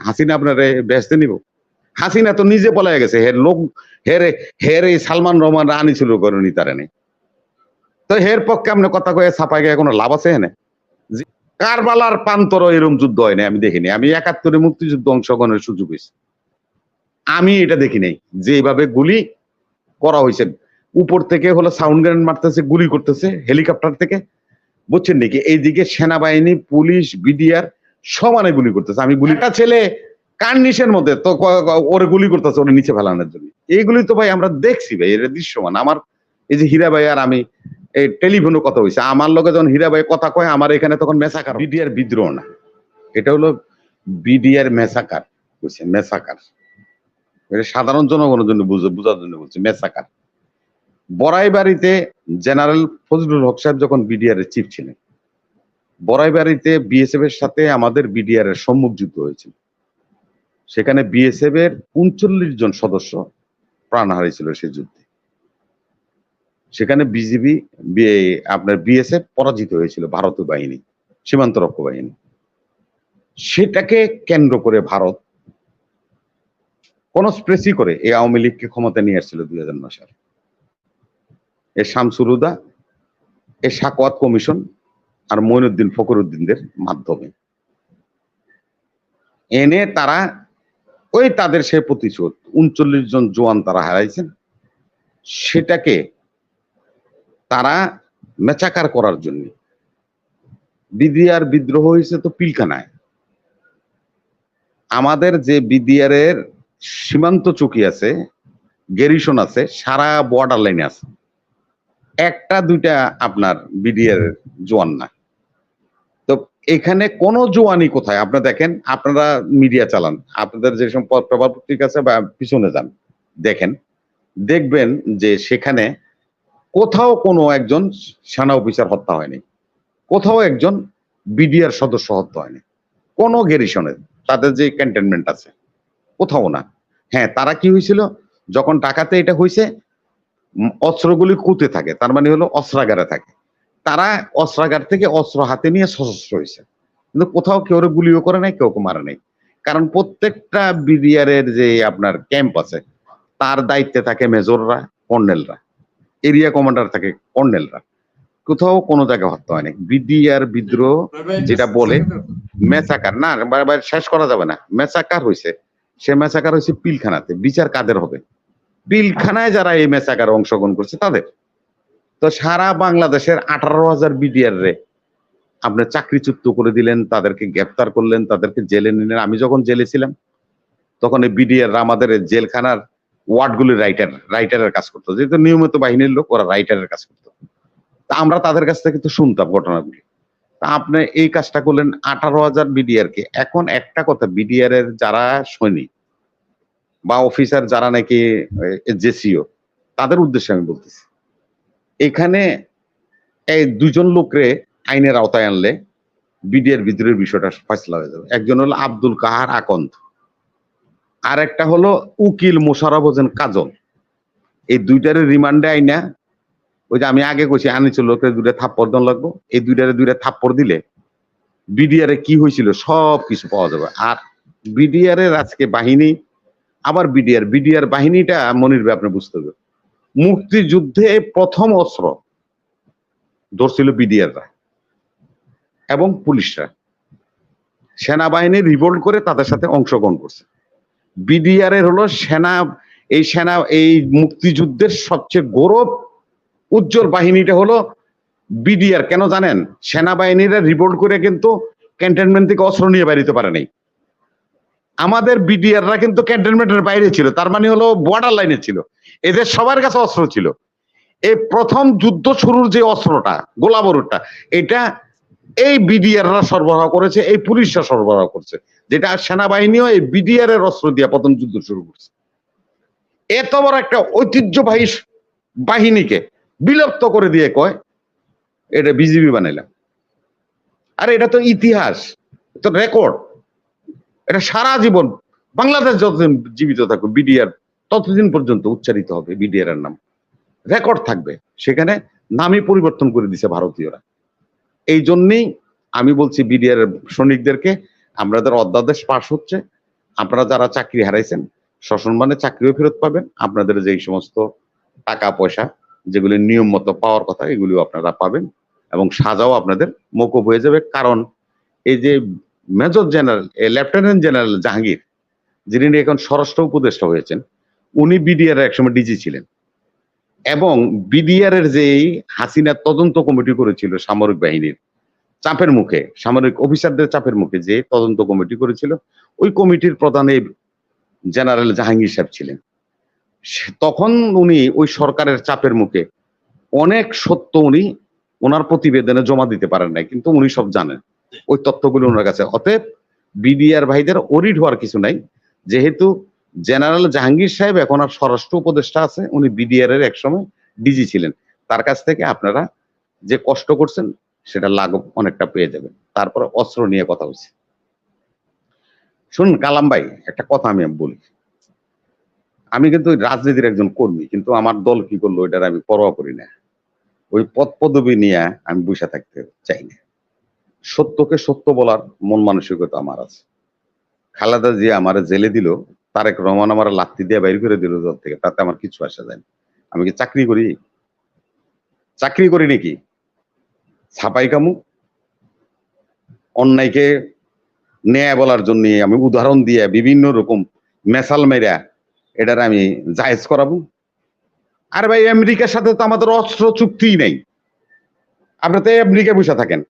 হাসিনা আপনার ব্যস্ত নিব। হাসিনা তো নিজে পলায় গেছে, হের লোক, হের হের এই সালমান রহমান আনি ছিল করেনি তারা নেই তো হের পক্ষে আপনি কথা কয়ে ছাপাই গিয়ে কোনো লাভ আছে জি- কারবালার প্রান্তর এরকম যুদ্ধ হয় না আমি দেখিনি। আমি একাত্তরে মুক্তিযুদ্ধ অংশগ্রহণের সুযোগ হয়েছে আমি এটা দেখি নাই যে এইভাবে গুলি করা হয়েছে উপর থেকে হলো সাউন্ড গ্রেনেড মারতেছে, গুলি করতেছে, হেলিকপ্টার থেকে। বুঝছেন নাকি? এইদিকে সেনাবাহিনী, পুলিশ, বিডিআর সমানে গুলি করতেছে। আমি গুলিটা ছেলে কার্নিশের মধ্যে তো ওরে গুলি করতেছে ওরে নিচে ফেলানোর জন্য। এইগুলি তো ভাই আমরা দেখছি ভাই এটা দৃশ্যমান। আমার এই যে হীরা ভাই আর আমি এই টেলিফোনে কথা হয়েছে। আমার লগে যখন হীরা ভাই কথা কয় আমার এখানে তখন মেসাকার বিডিআর বিদ্রোহ না। এটা হলো বিডিআর মেসাকার বুঝছেন? মেসাকার। এটা সাধারণ জনগণের জন্য বুঝ বোঝার জন্য বলছি মেসাকার। বড়াই বাড়িতে জেনারেল ফজলুল হক সাহেব যখন বিডিআর এর চিফ ছিলেন বড়াই বাড়িতে বিএসএফ এর সাথে আমাদের বিডিআর এর সম্মুখ যুদ্ধ হয়েছিল। সেখানে বিএসএফ এর উনচল্লিশ জন সদস্য প্রাণ হারিয়েছিল সেই যুদ্ধে। সেখানে বিজিবি আপনার বিএসএফ পরাজিত হয়েছিল ভারতীয় বাহিনী, সীমান্ত রক্ষী বাহিনী। সেটাকে কেন্দ্র করে ভারত কোন কনস্প্রেসি করে এই আওয়ামী লীগকে ক্ষমতা নিয়ে আসছিল দুই হাজার নয় সালে। এ শামসুরুদা এ সাকওয়াত কমিশন আর মইনুদ্দিন ফখরুদ্দিনদের মাধ্যমে। এনে তারা ওই তাদের সে প্রতিশোধ, উনচল্লিশ জন জোয়ান তারা হারাইছেন। সেটাকে তারা মেচাকার করার জন্য। বিডিআর বিদ্রোহ হয়েছে তো পিলখানায়। আমাদের যে বিডিআর এর সীমান্ত চুকি আছে গেরিশন আছে, সারা বর্ডার লাইনে আছে। একটা, দুইটা আপনার বিডিআর জোয়ান না। তো এখানে কোন জোয়ানি কোথায়? আপনারা দেখেন, আপনারা মিডিয়া চালান। আপনাদের যে সব পত্র পত্রিকা আছে বা পিছনে যান, দেখেন, দেখবেন যে সেখানে কোথাও কোনো একজন সেনা অফিসার হত্যা হয়নি। কোথাও একজন বিডিআর সদস্য হত্যা হয়নি। কোনো গেরিশনের তাদের যে ক্যান্টনমেন্ট আছে, কোথাও না। হ্যাঁ তারা কি হয়েছিল? যখন টাকাতে এটা হয়েছে অস্ত্রগুলি কুতে থাকে। তার মানে হলো অস্ত্রাগারে থাকে। তারা অস্ত্রাগার থেকে অস্ত্র হাতে নিয়ে সশস্ত্র হয়েছে। কিন্তু কোথাও কেউ গুলিও করে নাই, কেউ মারে নাই। কারণ প্রত্যেকটা বিডিআর এর যে আপনার ক্যাম্প আছে, তার দায়িত্বে থাকে মেজররা, কর্নেলরা। এরিয়া কমান্ডার থাকে কর্নেলরা। কোথাও কোনো জায়গায় হত্যা হয়নি বিডিআর বিদ্রোহ যেটা বলে, মেসাকার। না শেষ করা যাবে না। মেসাকার হয়েছে সে মেসাকার হয়েছে পিলখানাতে। বিচার কাদের হবে? পিলখানায় যারা এই মেসাকার অংশগ্রহণ করছে, তাদের। তো সারা বাংলাদেশের আঠারো হাজার বিডিআর রে আপনি চাকরিচ্যুত করে দিলেন, তাদেরকে গ্রেপ্তার করলেন, তাদেরকে জেলে নিলেন। আমি যখন জেলে ছিলাম, তখন এই বিডিআর আমাদের জেলখানার ওয়ার্ডগুলির রাইটার রাইটারের কাজ করতো। যেহেতু নিয়মিত বাহিনীর লোক, ওরা রাইটারের কাজ করতো। তা আমরা তাদের কাছ থেকে তো শুনতাম ঘটনাগুলি। তা আপনি এই কাজটা করলেন আঠারো হাজার বিডিআর কে। এখন একটা কথা বিডিআর এর যারা সৈনিক বা অফিসার যারা নাকি জেসিও তাদের উদ্দেশ্যে আমি বলতেছি। এখানে এই দুজন লোকরে আইনের আওতায় আনলে বিডিআর বিদ্রোহের বিষয়টা ফয়সলা হয়ে যাবে। একজন হলো আব্দুল কাহার আকন্দ আর একটা হলো উকিল মোশারফ হোসেন কাজল। এই দুইটারে রিমান্ডে আইনা, ওই যে আমি আগে কইছি আনিছিল লোকে দুইটা থাপ্পড় দেন লাগবো। এই দুইটারে দুইটা থাপ্পড় দিলে বিডিআর কি হয়েছিল সব কিছু পাওয়া যাবে। আর বিডিআর এর আজকে বাহিনী আবার বিডিআর বিডিআর বাহিনীটা মনির ভাই আপনি বুঝতে হবে। মুক্তিযুদ্ধে প্রথম অস্ত্র ধরছিল বিডিআররা এবং পুলিশরা। সেনাবাহিনী রিভোল্ট করে তাদের সাথে অংশগ্রহণ করছে। বিডিআর এর হলো সেনা, এই সেনা, এই মুক্তিযুদ্ধের সবচেয়ে গৌরব উজ্জ্বল বাহিনীটা হলো বিডিআর। কেন জানেন? সেনাবাহিনীরা রিভোল্ট করে কিন্তু ক্যান্টনমেন্ট থেকে অস্ত্র নিয়ে বেরিতে পারে নাই। আমাদের বিডিআররা কিন্তু ক্যান্টনমেন্টের বাইরে ছিল, তার মানে হলো বর্ডার লাইনে ছিল। এদের সবার কাছে অস্ত্র ছিল। এই প্রথম যুদ্ধ শুরুর যে অস্ত্রটা গোলাবরুদটা এটা এই বিডিআররা সরবরাহ করেছে, এই পুলিশরা সরবরাহ করছে। যেটা সেনাবাহিনীও এই বিডিআর এর অস্ত্র দিয়ে প্রথম যুদ্ধ শুরু করছে। এত বড় একটা ঐতিহ্যবাহী বাহিনীকে বিলুপ্ত করে দিয়ে কয়, এটা বিজিবি বানাইলাম। আরে এটা তো ইতিহাস তো রেকর্ড এটা সারা জীবন বাংলাদেশ যতদিন জীবিত থাকবে বিডিআর ততদিন পর্যন্ত উচ্চারিত হবে বিডিআর এর নাম। রেকর্ড থাকবে। সেখানে নামই পরিবর্তন করে দিছে ভারতীয়রা। এই জন্যেই আমি বলছি বিডিআর এর সৈনিকদেরকে আমাদের অধ্যাদেশ পাশ হচ্ছে, আপনারা যারা চাকরি হারাইছেন, সসম্মানে চাকরিও ফেরত পাবেন। আপনাদের যেই সমস্ত টাকা পয়সা, যেগুলি নিয়ম মতো পাওয়ার কথা, এগুলিও আপনারা পাবেন এবং সাজাও আপনাদের মকুব হয়ে যাবে। কারণ এই যে major general lieutenant general Jahangir, যিনি এখন স্বরাষ্ট্র উপদেষ্টা হয়েছেন, উনি বিডিআর এর একসময় ডিজি ছিলেন। এবং বিডিআর এর যে হাসিনা তদন্ত কমিটি করেছিল সামরিক বাহিনীর চাপের মুখে, সামরিক অফিসারদের চাপের মুখে যে তদন্ত কমিটি করেছিল, ওই কমিটির প্রধান এই জেনারেল জাহাঙ্গীর সাহেব ছিলেন। তখন উনি ওই সরকারের চাপের মুখে অনেক সত্য উনি ওনার প্রতিবেদনে জমা দিতে পারেন নাই, কিন্তু উনি সব জানেন। ওই তথ্যগুলো ওনার কাছে। অতএব বিডিআর ভাইদের অরিড হওয়ার কিছু নাই। যেহেতু জেনারেল জাহাঙ্গীর সাহেব এখন আর স্বরাষ্ট্র উপদেষ্টা আছে, উনি বিডিআর এর একসময় ডিজি ছিলেন। তার কাছ থেকে আপনারা যে কষ্ট করছেন, সেটা লাঘব অনেকটা পেয়ে যাবেন। তারপরে অস্ত্র নিয়ে কথা হচ্ছে শুনুন, কালাম ভাই, একটা কথা আমি বলি। আমি কিন্তু রাজনীতির একজন কর্মী, কিন্তু আমার দল কি করল এটার আমি পরোয়া করি না। ওই পদ পদবি নিয়ে আমি বসে থাকতে চাই না। সত্যকে সত্য বলার মন মানসিকতা আমার আছে। খালেদা জিয়া আমার জেলে দিল, তারেক রহমান আমার লাত্তি দিয়ে বাইর করে দিল দল থেকে, তাতে আমার কিছু আসা যায়নি। আমি কি চাকরি করি? চাকরি করি নাকি? ছাপাই কামু। অন্যায়কে ন্যায় বলার জন্য আমি উদাহরণ দিয়ে বিভিন্ন রকম মেসাল মেরা এটার আমি জায়েজ করাবো। আর ভাই, আমেরিকার সাথে তো আমাদের অস্ত্র চুক্তিই নেই। আপনারা তো আমেরিকা বসে থাকেন।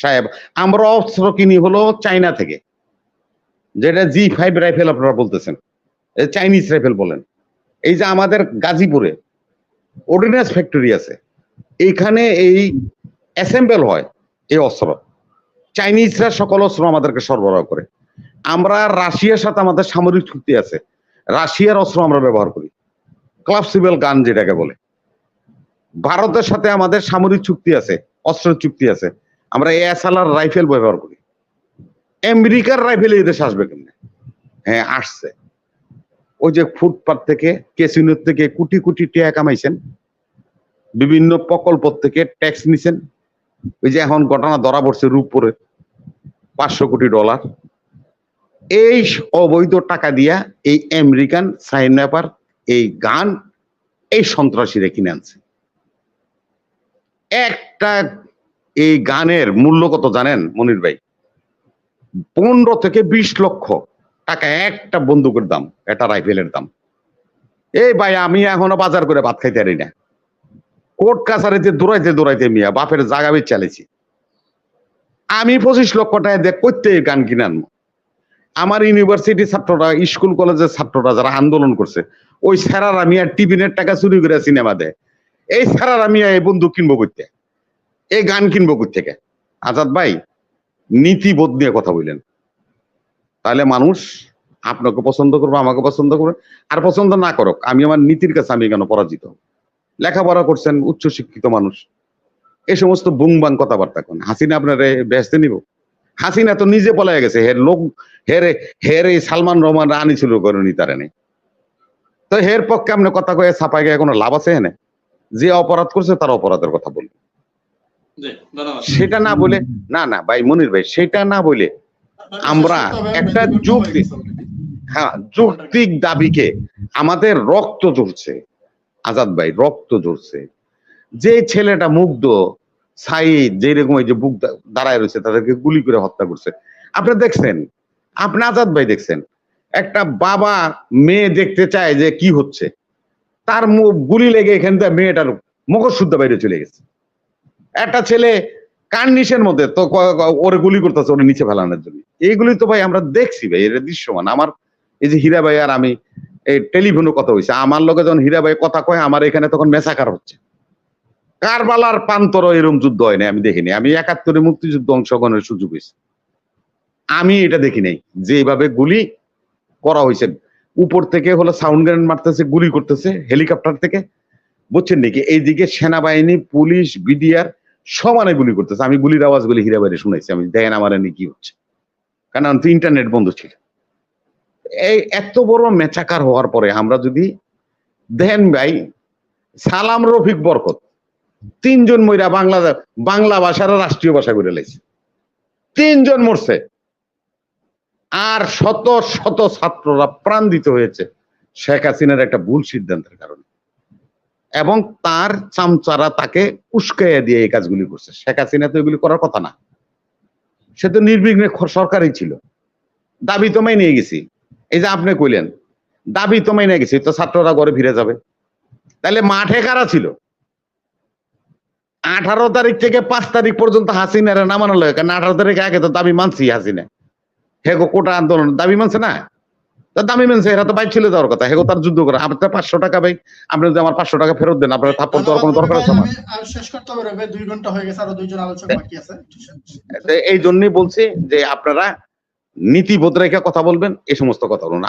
সাহেব, আমরা অস্ত্র কিনি হলো চাইনা থেকে। যেটা জি ফাইভ রাইফেল আপনারা বলতেছেন। চাইনিজ রাইফেল বলেন। এই যে আমাদের গাজীপুরে অর্ডিন্যান্স ফ্যাক্টরি আছে। এইখানে এই অ্যাসেম্বল হয় এই অস্ত্র। চাইনিজরা সকল অস্ত্র আমাদেরকে সরবরাহ করে। আমরা রাশিয়ার সাথে আমাদের সামরিক চুক্তি আছে। রাশিয়ার অস্ত্র আমরা ব্যবহার করি। ক্লাবসিবেল গান যেটাকে বলে। ভারতের সাথে আমাদের সামরিক চুক্তি আছে, অস্ত্র চুক্তি আছে। আমরা এসএলআর রাইফেল ব্যবহার করি। আমেরিকার রাইফেল এই দেশে আসবে কেমনে? হ্যাঁ আসছে। ওই যে ফুটপাত থেকে কেসিনোর থেকে কোটি কোটি টাকা কামাইছেন। বিভিন্ন প্রকল্প থেকে ট্যাক্স নিছেন। ওই যে এখন ঘটনা ধরা পড়ছে রূপপুরে, পাঁচশো কোটি ডলার এই অবৈধ টাকা দিয়া এই আমেরিকান সাইনাপার এই গান এই সন্ত্রাসীরা কিনে আনছে। একটা এই গানের মূল্য কত জানেন, মনির ভাই? পনেরো থেকে বিশ লক্ষ টাকা একটা বন্দুকের দাম, একটা রাইফেলের দাম। এই ভাই, আমি এখনও বাজার করে ভাত খাইতে পারি না। কোর্ট কাছারিতে দৌড়াইতে দৌড়াইতে মিয়া, বাপের জাগা বেচ চালিয়েছি আমি পঁচিশ লক্ষ টাকা দিয়ে করতে গান কিনে আনব। আমার ইউনিভার্সিটি ছাত্ররা, স্কুল কলেজের ছাত্ররা যারা আন্দোলন করছে, ওই স্যারারা মিয়া টিফিনের টাকা চুরি করে সিনেমা দেয়। এই স্যারারা মিয়া এই বন্দুক কিনবো করতে। এই গান কিনবো থেকে আজাদ ভাই, নীতিবোধ নিয়ে কথা বললেন। তাহলে মানুষ আপনাকে পছন্দ করবে, আমাকে পছন্দ করবে, আর পছন্দ না করুক, আমি আমার নীতির কাছে আমি কেন পরাজিত লেখাপড়া করছেন উচ্চ শিক্ষিত মানুষ। এই সমস্ত বুংবাং কথাবার্তা কোন। হাসিনা আপনার ব্যস্ত নিব? হাসিনা তো নিজে পলাই গেছে, হের লোক, হের হের সালমান রহমান রানি ছিল করেনি তারা নেই তো হের পক্ষে আপনি কথা কয়ে ছাপাই গিয়ে কোনো লাভ আছে এনে? যে অপরাধ করছে তার অপরাধের কথা বলি জি ধন্যবাদ সেটা না বলে, না না, ভাই মনির ভাই, সেটা না বলে আমরা একটা যুক্তি হ্যাঁ যৌক্তিক দাবিকে আমাদের রক্ত ঝরছে। আজাদ ভাই, রক্ত ঝরছে। যে ছেলেটা মুগ্ধ, সাইদ, যেরকম এই যে বুক দাঁড়ায় রয়েছে, তাদেরকে গুলি করে হত্যা করছে। আপনি দেখছেন? আপনি আজাদ ভাই দেখছেন? একটা বাবা মেয়ে দেখতে চায় যে কি হচ্ছে। তার মুখ গুলি লেগে এখান থেকে মেয়েটার মুখর শুদ্ধ বাইরে চলে গেছে। একটা ছেলে কান নিচের মধ্যে তো ওরে গুলি করতেছে ওরে নিচে ফেলানোর জন্য। এইগুলি তো ভাই আমরা দেখছি ভাই এটা দৃশ্যমান। আমার এই যে হীরা ভাই আর আমি, এই টেলিফোনে কথা হয়েছে আমার লোকে যখন হীরা ভাই কথা কয়, আমার এখানে তখন মেসাকার হচ্ছে। কারবালার প্রান্তর এরকম যুদ্ধ হয় না আমি দেখিনি। আমি একাত্তরে মুক্তিযুদ্ধ অংশগ্রহণের সুযোগ হয়েছে আমি এটা দেখি নাই যে এইভাবে গুলি করা হয়েছে। উপর থেকে হলো সাউন্ড গ্রেনেড মারতেছে, গুলি করতেছে হেলিকপ্টার থেকে। বুঝছেন নাকি? এইদিকে সেনাবাহিনী, পুলিশ, বিডিআর সমানে গুলি করতেছে। আমি গুলির আওয়াজ গুলি হীরা বাইরে শুনেছি আমি দেখেন আমার কি হচ্ছে। কারণ তো ইন্টারনেট বন্ধ ছিল। এই এত বড় মেচাকার হওয়ার পরে আমরা যদি, দেখেন ভাই, সালাম রফিক বরকত, তিনজন মইরা বাংলা বাংলা ভাষার রাষ্ট্রীয় ভাষা করে লাইছে। তিনজন মরছে। আর শত শত ছাত্ররা প্রাণ দিতে হয়েছে শেখ হাসিনার একটা ভুল সিদ্ধান্তের কারণে। এবং তার চামচারা তাকে উস্কাইয়া দিয়ে এই কাজগুলি করছে। শেখ হাসিনা তো এগুলি করার কথা না। সে তো নির্বিঘ্নে সরকারই ছিল। দাবি তো মেনে গেছি। এই যে আপনি কইলেন, দাবি তো নিয়ে গেছি, তো ছাত্ররা ঘরে ফিরে যাবে। তাহলে মাঠে কারা ছিল? আঠারো তারিখ থেকে পাঁচ তারিখ পর্যন্ত হাসিনারে নামানো লাগে, কারণ আঠারো তারিখ আগে তো দাবি মানছি হাসিনা। হেগো কোটা আন্দোলন, দাবি মানছে না? তা দাবি মানছে এরা তো বাইক ছেলে যাওয়ার কথা। হেগো তার যুদ্ধ করে। আপনার পাঁচশো টাকা ভাই আপনি যদি আমার পাঁচশো টাকা ফেরত দেন আপনার থাপ্পড় দেওয়ার কোনো দরকার আছে আমার? শেষ করতে হবে দুই ঘণ্টা হয়ে গেছে আরও দুইজন আলোচনা বাকি আছে। এই জন্যই বলছি যে আপনারা নীতিবোধ রেখে কথা বলবেন এই সমস্ত কথা বলুন।